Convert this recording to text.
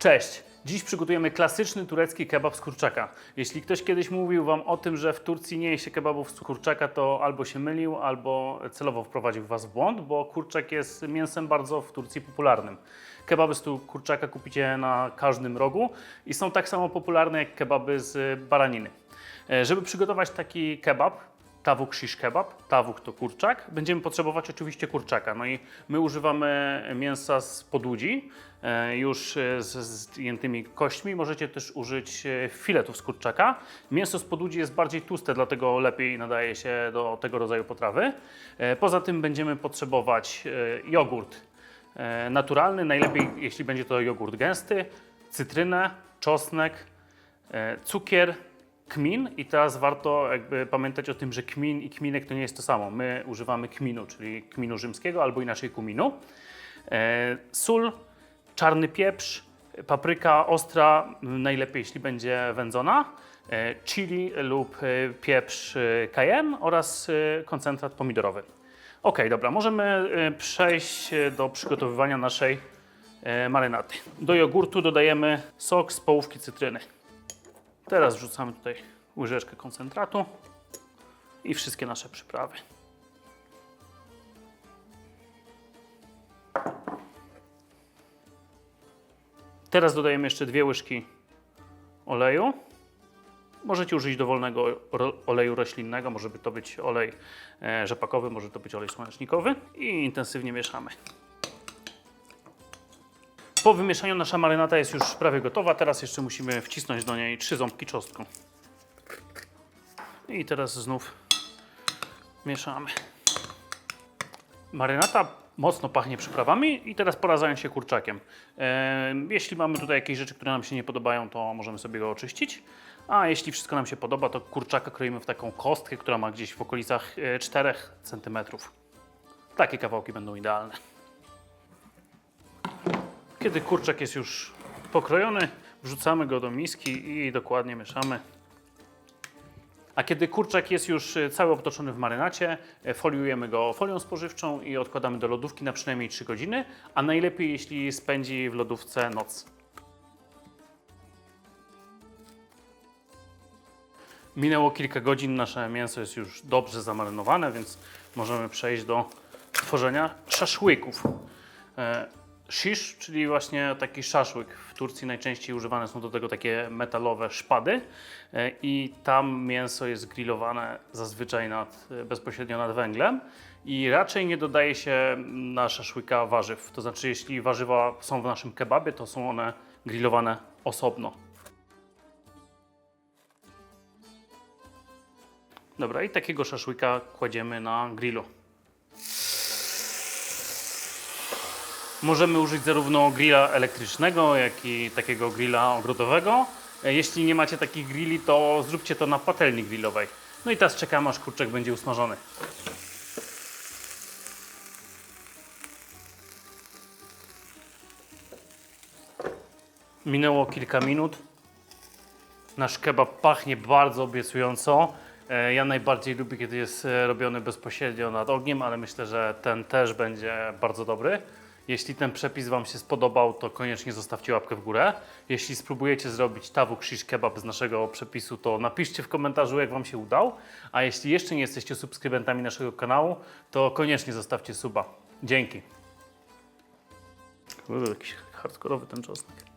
Cześć! Dziś przygotujemy klasyczny turecki kebab z kurczaka. Jeśli ktoś kiedyś mówił Wam o tym, że w Turcji nie je się kebabów z kurczaka, to albo się mylił, albo celowo wprowadził Was w błąd, bo kurczak jest mięsem bardzo w Turcji popularnym. Kebaby z kurczaka kupicie na każdym rogu i są tak samo popularne jak kebaby z baraniny. E, Żeby przygotować taki kebab, Tawuk shish kebab, tawuk to kurczak. Będziemy potrzebować oczywiście kurczaka. No i my używamy mięsa z podłudzi, e, już e, z zdjętymi kośćmi. Możecie też użyć e, filetów z kurczaka. Mięso z podłudzi jest bardziej tłuste, dlatego lepiej nadaje się do tego rodzaju potrawy. Poza tym będziemy potrzebować jogurt naturalny, najlepiej jeśli będzie to jogurt gęsty, cytrynę, czosnek, cukier, kmin i teraz warto jakby pamiętać o tym, że kmin i kminek to nie jest to samo. My używamy kminu, czyli kminu rzymskiego albo inaczej kuminu. E, sól, czarny pieprz, papryka ostra, najlepiej jeśli będzie wędzona, e, chili lub e, pieprz cayenne oraz koncentrat pomidorowy. Ok, dobra, możemy przejść do przygotowywania naszej marynaty. Do jogurtu dodajemy sok z połówki cytryny. Teraz wrzucamy tutaj łyżeczkę koncentratu i wszystkie nasze przyprawy. Teraz dodajemy jeszcze dwie łyżki oleju. Możecie użyć dowolnego oleju roślinnego, może to być olej e, rzepakowy, może to być olej słonecznikowy i intensywnie mieszamy. Po wymieszaniu nasza marynata jest już prawie gotowa. Teraz jeszcze musimy wcisnąć do niej trzy ząbki czosnku. I teraz znów mieszamy. Marynata mocno pachnie przyprawami i teraz pora zająć się kurczakiem. E, jeśli mamy tutaj jakieś rzeczy, które nam się nie podobają, to możemy sobie go oczyścić. A jeśli wszystko nam się podoba, to kurczaka kroimy w taką kostkę, która ma gdzieś w okolicach e, 4 cm. Takie kawałki będą idealne. Kiedy kurczak jest już pokrojony, wrzucamy go do miski i dokładnie mieszamy. A kiedy kurczak jest już e, cały obtoczony w marynacie, e, foliujemy go folią spożywczą i odkładamy do lodówki na przynajmniej 3 godziny, a najlepiej jeśli spędzi w lodówce noc. Minęło kilka godzin, nasze mięso jest już dobrze zamarynowane, więc możemy przejść do tworzenia szaszłyków. Shish, czyli właśnie taki szaszłyk. W Turcji najczęściej używane są do tego takie metalowe szpady e, i tam mięso jest grillowane zazwyczaj nad, e, bezpośrednio nad węglem i raczej nie dodaje się na szaszłyka warzyw. To znaczy, jeśli warzywa są w naszym kebabie, to są one grillowane osobno. Dobra, i takiego szaszłyka kładziemy na grillu. Możemy użyć zarówno grilla elektrycznego, jak i takiego grilla ogrodowego. Jeśli nie macie takich grilli, to zróbcie to na patelni grillowej. No i teraz czekamy, aż kurczak będzie usmażony. Minęło kilka minut. Nasz kebab pachnie bardzo obiecująco. E, Ja najbardziej lubię, kiedy jest e, robiony bezpośrednio nad ogniem, ale myślę, że ten też będzie bardzo dobry. Jeśli ten przepis Wam się spodobał, to koniecznie zostawcie łapkę w górę. Jeśli spróbujecie zrobić tawuk shish kebab z naszego przepisu, to napiszcie w komentarzu, jak Wam się udał. A jeśli jeszcze nie jesteście subskrybentami naszego kanału, to koniecznie zostawcie suba. Dzięki. Kurde, jakiś hardkorowy ten czosnek.